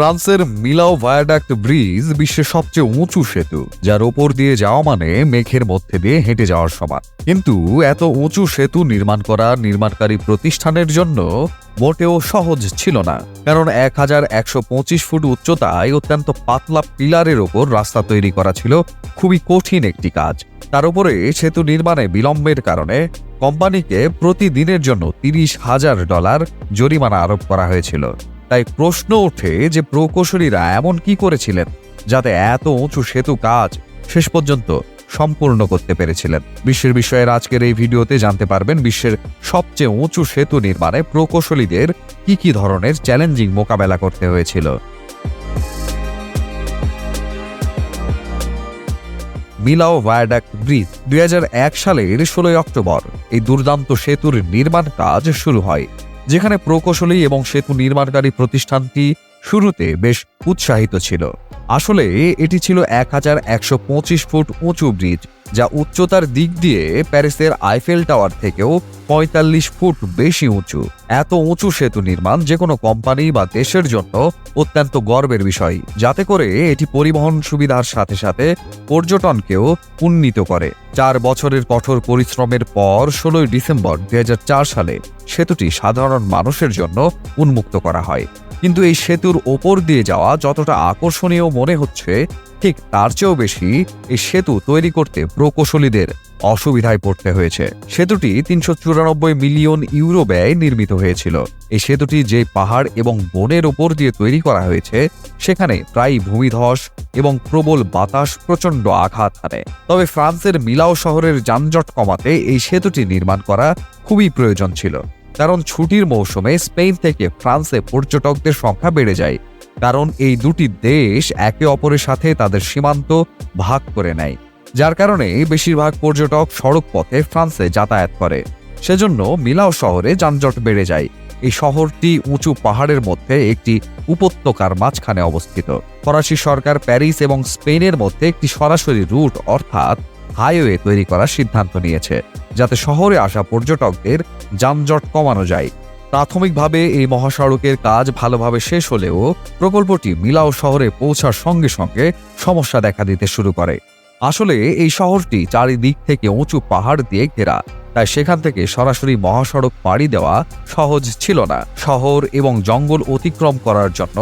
ফ্রান্সের মিলাও viaduct bridge বিশ্বের সবচেয়ে উঁচু সেতু, যার ওপর দিয়ে যাওয়া মানে মেঘের মধ্যে দিয়ে হেঁটে যাওয়ার সমান। কিন্তু এত উঁচু সেতু নির্মাণ করা নির্মাণকারী প্রতিষ্ঠানের জন্য মোটেও সহজ ছিল না, কারণ এক হাজার একশো পঁচিশ ফুট উচ্চতায় অত্যন্ত পাতলা পিলারের ওপর রাস্তা তৈরি করা ছিল খুবই কঠিন একটি কাজ। তার উপরে সেতু নির্মাণে বিলম্বের কারণে কোম্পানিকে প্রতিদিনের জন্য তিরিশ হাজার ডলার জরিমানা আরোপ করা হয়েছিল। তাই প্রশ্ন ওঠে যে প্রকৌশলীরা এমন কি করেছিলেন যাতে এত উঁচু সেতু কাজ শেষ পর্যন্ত সম্পূর্ণ করতে পেরেছিলেন। বিশ্বের বিষয়ের আজকের এই ভিডিওতে জানতে পারবেন বিশ্বের সবচেয়ে উঁচু সেতু নির্মাণে প্রকৌশলীদের কি কি ধরনের চ্যালেঞ্জিং মোকাবেলা করতে হয়েছিল। মিলাও ভায়াডাক্ট ব্রিজ দুই সালের ষোলোই অক্টোবর এই দুর্দান্ত সেতুর নির্মাণ কাজ শুরু হয়। যেখানে প্রকৌশলী এবং সেতু নির্মাণকারী প্রতিষ্ঠানটি শুরুতে বেশ উৎসাহিত ছিল। আসলে এটি ছিল এক হাজার একশো পঁচিশ ফুট উঁচু ব্রিজ। যা উচ্চতার দিক দিয়ে প্যারিসের আইফেল টাওয়ার থেকেও পঁয়তাল্লিশ ফুট বেশি উঁচু। এত উঁচু সেতু নির্মাণ যে কোনো কোম্পানি বা দেশের জন্য অত্যন্ত গর্বের বিষয়, যাতে করে এটি পরিবহন সুবিধার সাথে সাথে পর্যটনকেও উন্নীত করে। চার বছরের কঠোর পরিশ্রমের পর ষোলোই ডিসেম্বর দুই হাজার চার সালে সেতুটি সাধারণ মানুষের জন্য উন্মুক্ত করা হয়। কিন্তু এই সেতুর ওপর দিয়ে যাওয়া যতটা আকর্ষণীয় মনে হচ্ছে, ঠিক তার চেয়েও বেশি এই সেতু তৈরি করতে প্রকৌশলীদের অসুবিধায় পড়তে হয়েছে। সেতুটি তিনশো চুরানব্বই মিলিয়ন ইউরো ব্যয় নির্মিত হয়েছিল। এই সেতুটি যে পাহাড় এবং বনের ওপর দিয়ে তৈরি করা হয়েছে, সেখানে প্রায় ভূমিধস এবং প্রবল বাতাস প্রচণ্ড আঘাত হানে। তবে ফ্রান্সের মিলাও শহরের যানজট কমাতে এই সেতুটি নির্মাণ করা খুবই প্রয়োজন ছিল। কারণ ছুটির মৌসুমে স্পেন থেকে ফ্রান্সে পর্যটকদের সংখ্যা বেড়ে যায়। কারণ এই দুটি দেশ একে অপরের সাথে তাদের সীমান্ত ভাগ করে নেয়। যার কারণে বেশিরভাগ পর্যটক সড়ক পথে ফ্রান্সে যাতায়াত করে। সেজন্য মিলাও শহরে যানজট বেড়ে যায়। এই শহরটি উঁচু পাহাড়ের মধ্যে একটি উপত্যকার মাঝখানে অবস্থিত। ফরাসি সরকার প্যারিস এবং স্পেনের মধ্যে একটি সরাসরি রুট, অর্থাৎ হাইওয়ে তৈরি করার সিদ্ধান্ত নিয়েছে, যাতে শহরে আসা পর্যটকদের যানজট কমানো যায়। প্রাথমিকভাবে এই মহাসড়কের কাজ ভালোভাবে শেষ হলেও প্রকল্পটি মিলাও শহরে পৌঁছার সঙ্গে সঙ্গে সমস্যা দেখা দিতে শুরু করে। আসলে এই শহরটি চারিদিক থেকে উঁচু পাহাড় দিয়ে ঘেরা। তাই সেখান থেকে সরাসরি মহাসড়ক পাড়ি দেওয়া সহজ ছিল না। শহর এবং জঙ্গল অতিক্রম করার জন্য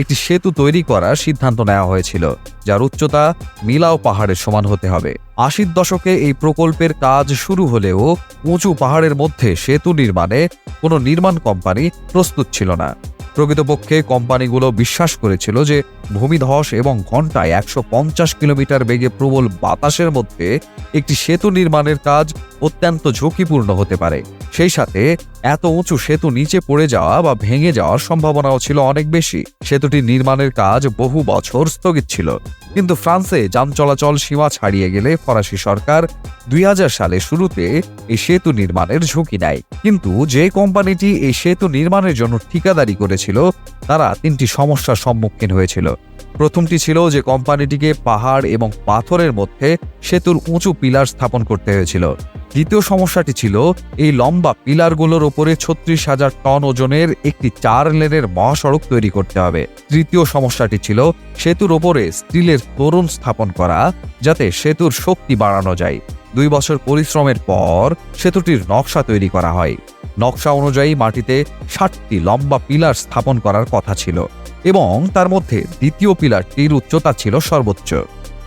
একটি সেতু তৈরি করার সিদ্ধান্ত নেওয়া হয়েছিল, যার উচ্চতা মিলাও পাহাড়ের সমান হতে হবে। আশির দশকে এই প্রকল্পের কাজ শুরু হলেও উঁচু পাহাড়ের মধ্যে সেতু নির্মাণে কোনো নির্মাণ কোম্পানি প্রস্তুত ছিল না। প্রকৃতপক্ষে কোম্পানিগুলো বিশ্বাস করেছিল যে ভূমিধস এবং ঘন্টায় একশো পঞ্চাশ কিলোমিটার বেগে প্রবল বাতাসের মধ্যে একটি সেতু নির্মাণের কাজ অত্যন্ত ঝুঁকিপূর্ণ হতে পারে। সেই সাথে এত উঁচু সেতু নিচে পড়ে যাওয়া বা ভেঙে যাওয়ার সম্ভাবনাও ছিল অনেক বেশি। সেতুটি নির্মাণের কাজ বহু বছর স্থগিত ছিল। কিন্তু ফ্রান্সে যান চলাচল সীমা ছাড়িয়ে গেলে ফরাসি সরকার দুই হাজার সালে শুরুতে এই সেতু নির্মাণের ঝুঁকি নেয়। কিন্তু যে কোম্পানিটি এই সেতু নির্মাণের জন্য ঠিকাদারি করেছিল, তারা তিনটি সমস্যার সম্মুখীন হয়েছিল। প্রথমটি ছিল যে কোম্পানিটিকে পাহাড় এবং পাথরের মধ্যে সেতুর উঁচু পিলার স্থাপন করতে হয়েছিল। দ্বিতীয় সমস্যাটি ছিল, এই লম্বা পিলারগুলোর ওপরে ছত্রিশ হাজার টন ওজনের একটি চার লেনের মহাসড়ক তৈরি করতে হবে। তৃতীয় সমস্যাটি ছিল, সেতুর ওপরে স্টিলের তরুণ স্থাপন করা, যাতে সেতুর শক্তি বাড়ানো যায়। দুই বছর পরিশ্রমের পর সেতুটির নকশা তৈরি করা হয়। নকশা অনুযায়ী মাটিতে ষাটটি লম্বা পিলার স্থাপন করার কথা ছিল এবং তার মধ্যে দ্বিতীয় পিলারটির উচ্চতা ছিল সর্বোচ্চ।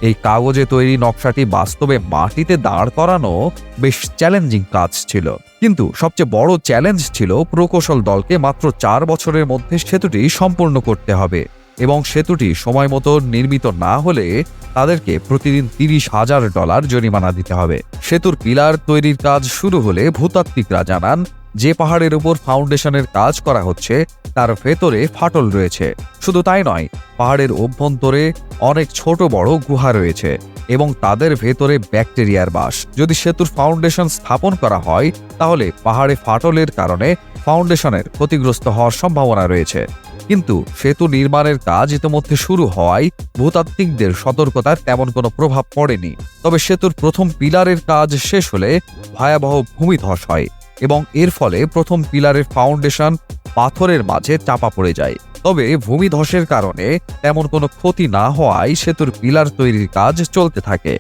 এই কাগজে তৈরি নকশাটি বাস্তবে মাটিতে দাঁড় করানো বেশ চ্যালেঞ্জিং কাজ ছিল। কিন্তু সবচেয়ে বড় চ্যালেঞ্জ ছিল প্রকৌশল দলকে মাত্র চার বছরের মধ্যে সেতুটি সম্পূর্ণ করতে হবে এবং সেতুটি সময় মতো নির্মিত না হলে তাদেরকে প্রতিদিন তিরিশ হাজার ডলার জরিমানা দিতে হবে। সেতুর পিলার তৈরির কাজ শুরু হলে ভূতাত্ত্বিকরা জানান যে পাহাড়ের উপর ফাউন্ডেশনের কাজ করা হচ্ছে, তার ভেতরে ফাটল রয়েছে। শুধু তাই নয়, পাহাড়ের অভ্যন্তরে অনেক ছোট বড় গুহা রয়েছে এবং তাদের ভেতরে ব্যাকটেরিয়ার বাস। যদি সেতুর ফাউন্ডেশন স্থাপন করা হয়, তাহলে পাহাড়ে ফাটলের কারণে ফাউন্ডেশনের ক্ষতিগ্রস্ত হওয়ার সম্ভাবনা রয়েছে। কিন্তু সেতু নির্মাণের কাজ ইতিমধ্যে শুরু হওয়ায় ভূতাত্ত্বিকদের সতর্কতার তেমন কোনো প্রভাব পড়েনি। তবে সেতুর প্রথম পিলারের কাজ শেষ হলে ভয়াবহ ভূমিধস হয়। এবং এর ফলে প্রথম পিলারের ফাউন্ডেশন পাথরের মাঝে চাপা পড়ে যায়। তবে ভূমিধসের কারণে তেমন কোনো ক্ষতি না হওয়ায় সেতুর পিলার তৈরির কাজ চলতে থাকে।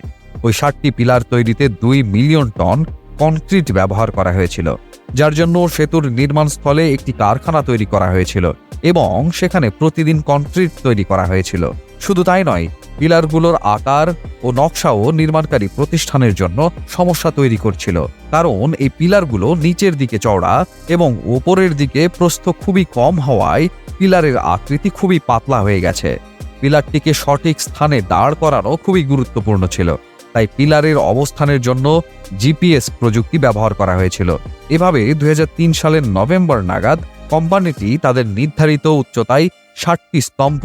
ওই ষাটটি পিলার তৈরিতে দুই মিলিয়ন টন কনক্রিট ব্যবহার করা হয়েছিল, যার জন্য সেতুর নির্মাণস্থলে একটি কারখানা তৈরি করা হয়েছিল এবং সেখানে প্রতিদিন কনক্রিট তৈরি করা হয়েছিল। শুধু তাই নয় পিলারগুলোর আকার ও নকশাও নির্মাণকারী প্রতিষ্ঠানের জন্য সমস্যা তৈরি করছিল। কারণ এই পিলারগুলো নিচের দিকে চওড়া এবং ওপরের দিকে প্রস্থ খুবই কম হওয়ায় পিলারের আকৃতি খুবই পাতলা হয়ে গেছে। পিলারটিকে সঠিক স্থানে দাঁড় করানো খুবই গুরুত্বপূর্ণ ছিল। তাই পিলারের অবস্থানের জন্য জিপিএস প্রযুক্তি ব্যবহার করা হয়েছিল। এভাবে দুই হাজার তিন সালের নভেম্বর নাগাদ কোম্পানিটি তাদের নির্ধারিত উচ্চতায় ষাটটি স্তম্ভ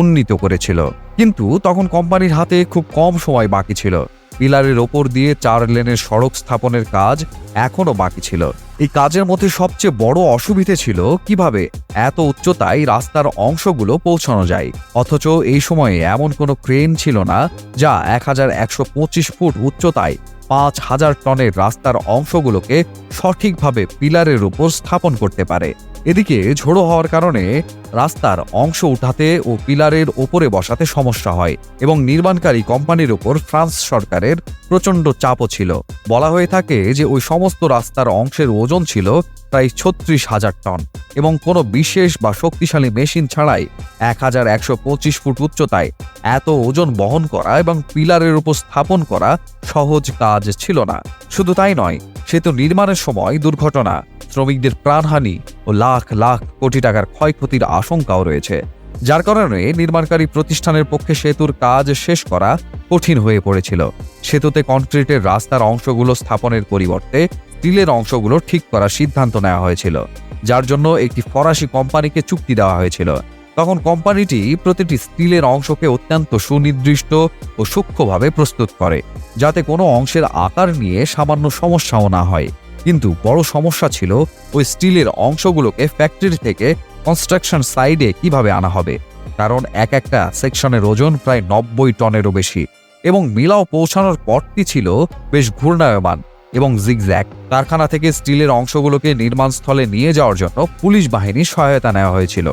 উন্নীত করেছিল। কিন্তু তখন কোম্পানির হাতে খুব কম সময় বাকি ছিল। পিলারের ওপর দিয়ে চার লেনের সড়ক স্থাপনের কাজ এখনও বাকি ছিল। এই কাজের মধ্যে সবচেয়ে বড় অসুবিধে ছিল কীভাবে এত উচ্চতায় রাস্তার অংশগুলো পৌঁছানো যায়। অথচ এই সময়ে এমন কোনো ক্রেন ছিল না, যা এক হাজার একশো পঁচিশ ফুট উচ্চতায় পাঁচ হাজার টনের রাস্তার অংশগুলোকে সঠিকভাবে পিলারের উপর স্থাপন করতে পারে। এদিকে ঝোড়ো হওয়ার কারণে রাস্তার অংশ উঠাতে ও পিলারের ওপরে বসাতে সমস্যা হয় এবং নির্মাণকারী কোম্পানির ওপর ফ্রান্স সরকারের প্রচণ্ড চাপও ছিল। বলা হয়ে থাকে যে ওই সমস্ত রাস্তার অংশের ওজন ছিল প্রায় ছত্রিশ হাজার টন এবং কোনো বিশেষ বা শক্তিশালী মেশিন ছাড়াই এক হাজার একশো পঁচিশ ফুট উচ্চতায় এত ওজন বহন করা এবং পিলারের উপর স্থাপন করা সহজ কাজ ছিল না। শুধু তাই নয়, সেতু নির্মাণের সময় দুর্ঘটনা, শ্রমিকদের প্রাণহানি ও লাখ লাখ কোটি টাকার ক্ষয়ক্ষতির আশঙ্কাও রয়েছে। যার কারণে নির্মাণকারী প্রতিষ্ঠানের পক্ষে সেতুর কাজ শেষ করা কঠিন হয়ে পড়েছিল। সেতুতে কনক্রিটের রাস্তার অংশগুলো স্থাপনের পরিবর্তে স্টিলের অংশগুলো ঠিক করার সিদ্ধান্ত নেওয়া হয়েছিল, যার জন্য একটি ফরাসি কোম্পানিকে চুক্তি দেওয়া হয়েছিল। তখন কোম্পানিটি প্রতিটি স্টিলের অংশকে অত্যন্ত সুনির্দিষ্ট ও সূক্ষ্মভাবে প্রস্তুত করে, যাতে কোনো অংশের আকার নিয়ে সামান্য সমস্যাও না হয়। কিন্তু বড় সমস্যা ছিল ওই স্টিলের অংশগুলোকে ফ্যাক্টরি থেকে কনস্ট্রাকশন সাইডে কীভাবে আনা হবে, কারণ এক একটা সেকশনের ওজন প্রায় নব্বই টনেরও বেশি, এবং মিলাও পৌঁছানোর পথটি ছিল বেশ ঘূর্ণায়মান। এবং জিগজ্যাক কারখানা থেকে স্টিলের অংশগুলোকে নির্মাণস্থলে নিয়ে যাওয়ার জন্য পুলিশ বাহিনীর সহায়তা নেওয়া হয়েছিল,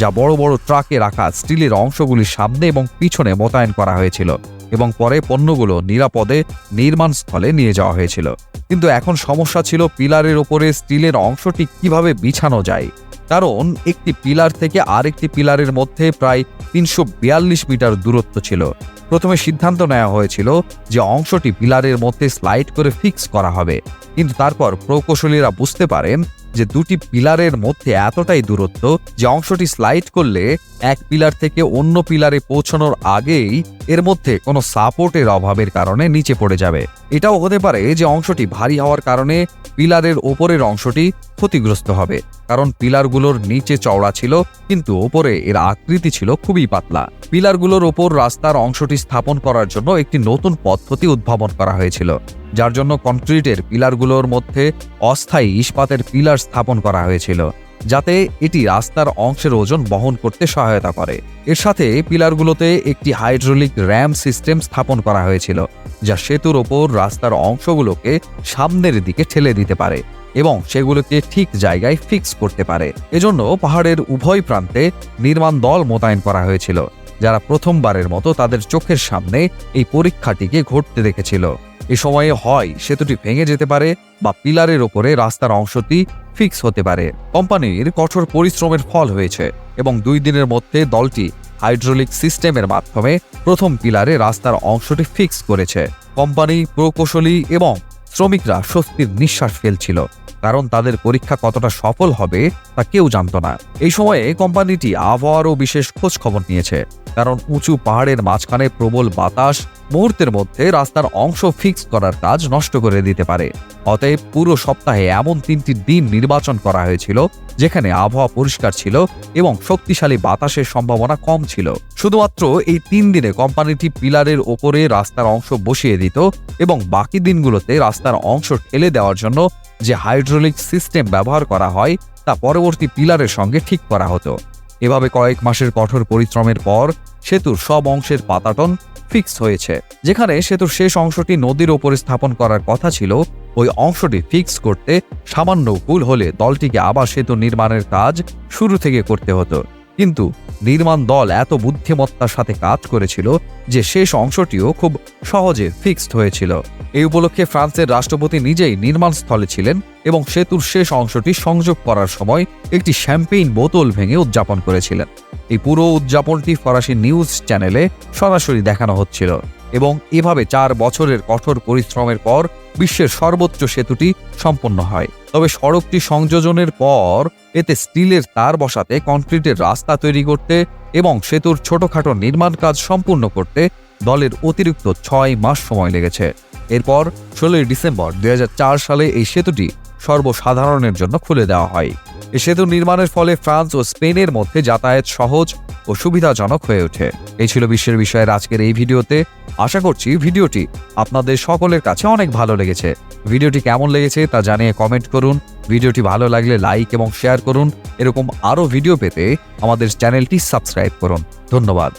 যা বড় বড় ট্রাকে রাখা স্টিলের অংশগুলির সামনে এবং পিছনে মোতায়েন করা হয়েছিল এবং পরে পণ্যগুলো নিরাপদে নির্মাণস্থলে নিয়ে যাওয়া হয়েছিল। কিন্তু এখন সমস্যা ছিল পিলারের ওপরে স্টিলের অংশটি কীভাবে বিছানো যায়। কারণ একটি পিলার থেকে আরেকটি পিলারের মধ্যে প্রায় তিনশো বিয়াল্লিশ মিটার দূরত্ব ছিল। প্রথমে সিদ্ধান্ত নেওয়া হয়েছিল যে অংশটি পিলারের মধ্যে স্লাইড করে ফিক্স করা হবে। কিন্তু তারপর প্রকৌশলীরা বুঝতে পারেন যে দুটি পিলারের মধ্যে এতটাই দূরত্ব যে অংশটি স্লাইড করলে এক পিলার থেকে অন্য পিলারে পৌঁছানোর আগেই এর মধ্যে কোনো সাপোর্টের অভাবের কারণে নিচে পড়ে যাবে। এটাও হতে পারে যে অংশটি ভারী হওয়ার কারণে পিলারের ওপরের অংশটি ক্ষতিগ্রস্ত হবে, কারণ পিলারগুলোর নিচে চওড়া ছিল, কিন্তু ওপরে এর আকৃতি ছিল খুবই পাতলা। পিলারগুলোর ওপর রাস্তার অংশটি স্থাপন করার জন্য একটি নতুন পদ্ধতি উদ্ভাবন করা হয়েছিল। যার জন্য কনক্রিটের পিলারগুলোর মধ্যে অস্থায়ী ইস্পাতের পিলার স্থাপন করা হয়েছিল, যাতে এটি রাস্তার অংশের ওজন বহন করতে সহায়তা করে। এর সাথে পিলারগুলোতে একটি হাইড্রোলিক র্যাম সিস্টেম স্থাপন করা হয়েছিল, যা সেতুর ওপর রাস্তার অংশগুলোকে সামনের দিকে ঠেলে দিতে পারে এবং সেগুলোকে ঠিক জায়গায় ফিক্স করতে পারে। এজন্য পাহাড়ের উভয় প্রান্তে নির্মাণ দল মোতায়েন করা হয়েছিল। যারা প্রথমবারের মতো তাদের চোখের সামনে এই পরীক্ষাটিকে ঘটতে দেখেছিল। এ সময়ে হয়, সেতুটি ভেঙে যেতে পারে বা পিলারের ওপরে রাস্তার অংশটি ফিক্স হতে পারে। কোম্পানির কঠোর পরিশ্রমের ফল হয়েছে এবং দুই দিনের মধ্যে দলটি হাইড্রোলিক সিস্টেমের মাধ্যমে প্রথম পিলারে রাস্তার অংশটি ফিক্স করেছে। কোম্পানি প্রকৌশলী এবং শ্রমিকরা স্বস্তির নিঃশ্বাস ফেলছিল। কারণ তাদের পরীক্ষা কতটা সফল হবে তা কেউ জানত না। এই সময়ে কোম্পানিটি আবহাওয়ারও বিশেষ খোঁজ খবর নিয়েছে, কারণ উঁচু পাহাড়ের মাঝখানে প্রবল বাতাস মুহূর্তের মধ্যে রাস্তার অংশ ফিক্স করার কাজ নষ্ট করে দিতে পারে। অতএব পুরো সপ্তাহে এমন তিনটি দিন নির্বাচন করা হয়েছিল, যেখানে আবহাওয়া পরিষ্কার ছিল এবং শক্তিশালী বাতাসের সম্ভাবনা কম ছিল। শুধুমাত্র এই তিন দিনে কোম্পানিটি পিলারের ওপরে রাস্তার অংশ বসিয়ে দিত এবং বাকি দিনগুলোতে রাস্তার অংশ ঠেলে দেওয়ার জন্য যে হাইড্রোলিক সিস্টেম ব্যবহার করা হয়, তা পরবর্তী পিলারের সঙ্গে ঠিক করা হতো। এভাবে কয়েক মাসের কঠোর পরিশ্রমের পর সেতুর সব অংশের পাতাটন ফিক্স হয়েছে। যেখানে সেতুর শেষ অংশটি নদীর ওপরে স্থাপন করার কথা ছিল, ওই অংশটি ফিক্স করতে সামান্য ভুল হলে দলটিকে আবার সেতু নির্মাণের কাজ শুরু থেকে করতে হতো। কিন্তু নির্মাণ দল এত বুদ্ধিমত্তার সাথে কাজ করেছিল যে শেষ অংশটিও খুব সহজে ফিক্সড হয়েছিল। এই উপলক্ষে ফ্রান্সের রাষ্ট্রপতি নিজেই নির্মাণ স্থলে ছিলেন এবং সেতুর শেষ অংশটি সংযোগ করার সময় একটি শ্যাম্পেইন বোতল ভেঙে উদযাপন করেছিলেন। এই পুরো উদযাপনটি ফরাসি নিউজ চ্যানেলে সরাসরি দেখানো হচ্ছিল এবং এভাবে চার বছরের কঠোর পরিশ্রমের পর বিশ্বের সর্বোচ্চ সেতুটি সম্পন্ন হয়। তবে সড়কটি সংযোজনের পর এতে স্টিলের তার বসাতে কনক্রিটের রাস্তা তৈরি করতে এবং সেতুর ছোটখাটো নির্মাণ কাজ সম্পূর্ণ করতে দলের অতিরিক্ত ছয় মাস সময় লেগেছে। এরপর ষোলোই ডিসেম্বর দুই হাজার চার সালে এই সেতুটি সর্বসাধারণের জন্য খুলে দেওয়া হয়। এই সেতু নির্মাণের ফলে ফ্রান্স ও স্পেনের মধ্যে যাতায়াত সহজ ও সুবিধাজনক হয়ে ওঠে। এই ছিল বিশ্বের বিষয়ের আজকের এই ভিডিওতে। আশা করছি ভিডিওটি আপনাদের সকলের কাছে অনেক ভালো লেগেছে। ভিডিওটি কেমন লেগেছে তা জানিয়ে কমেন্ট করুন। ভিডিওটি ভালো লাগলে লাইক এবং শেয়ার করুন। এরকম আরও ভিডিও পেতে আমাদের চ্যানেলটি সাবস্ক্রাইব করুন। ধন্যবাদ।